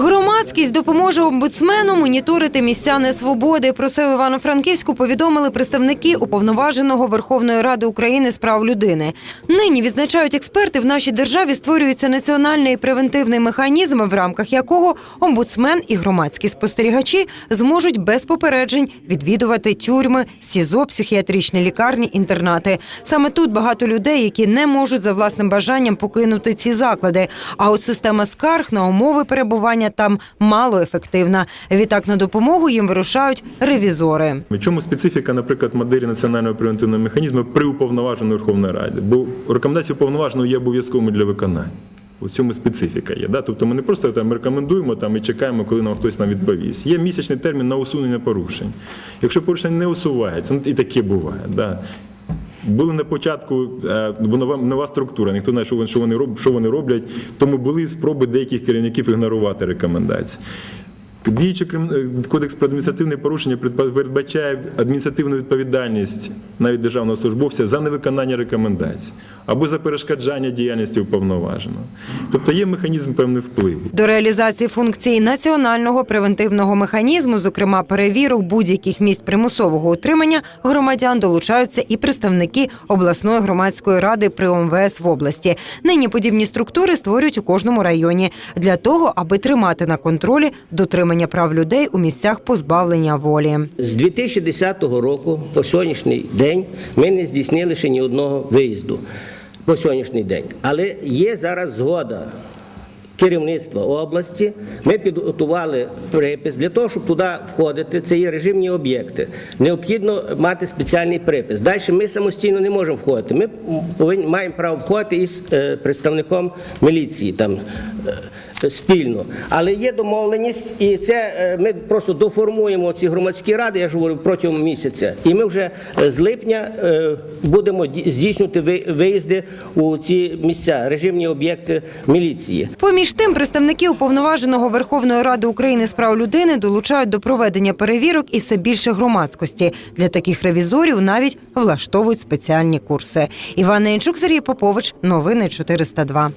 Громад Громадськість допоможе омбудсмену моніторити місця несвободи. Про це в Івано-Франківську повідомили представники уповноваженого Верховної Ради України з прав людини. Нині відзначають експерти, в нашій державі створюється національний превентивний механізм, в рамках якого омбудсмен і громадські спостерігачі зможуть без попереджень відвідувати тюрми, СІЗО, психіатричні лікарні, інтернати. Саме тут багато людей, які не можуть за власним бажанням покинути ці заклади. А от система скарг на умови перебування там мало ефективна. Відтак на допомогу їм вирушають ревізори. Чому специфіка, наприклад, моделі національного превентивного механізму при уповноваженій Верховної Раді? Бо рекомендації уповноваженого є обов'язковими для виконання. У цьому специфіка є. Да? Тобто ми не просто там рекомендуємо там, і чекаємо, коли нам хтось нам відповість. Є місячний термін на усунення порушень. Якщо порушення не усувається, ну і таке буває. Да? Були на початку е, нова, нова структура, ніхто не знає, що вони, що, вони роб, що вони роблять, тому були спроби деяких керівників ігнорувати рекомендації. Діючий е, кодекс про адміністративне порушення передба- передбачає адміністративну відповідальність навіть державного службовця за невиконання рекомендацій або за перешкоджання діяльності уповноваженого. Тобто є механізм певний впливу. До реалізації функцій національного превентивного механізму, зокрема перевірок будь-яких місць примусового утримання громадян, долучаються і представники обласної громадської ради при ОМВС в області. Нині подібні структури створюють у кожному районі для того, аби тримати на контролі дотримання прав людей у місцях позбавлення волі. З 2010 року по сьогоднішній день ми не здійснили ще ні одного виїзду по сьогоднішній день. Але є зараз згода керівництва області. Ми підготували припис для того, щоб туди входити. Це є режимні об'єкти. Необхідно мати спеціальний припис. Далі ми самостійно не можемо входити. Ми повинні маємо право входити із е, представником міліції там. Спільно, але є домовленість, і це е, ми просто доформуємо ці громадські ради. Я ж говорю протягом місяця, і ми вже е, з липня е, будемо здійснювати ви- виїзди у ці місця, режимні об'єкти міліції. Поміж тим, представники уповноваженого Верховної Ради України з прав людини долучають до проведення перевірок і все більше громадськості. Для таких ревізорів навіть влаштовують спеціальні курси. Іван Ненчук, Сергій Попович, новини 402.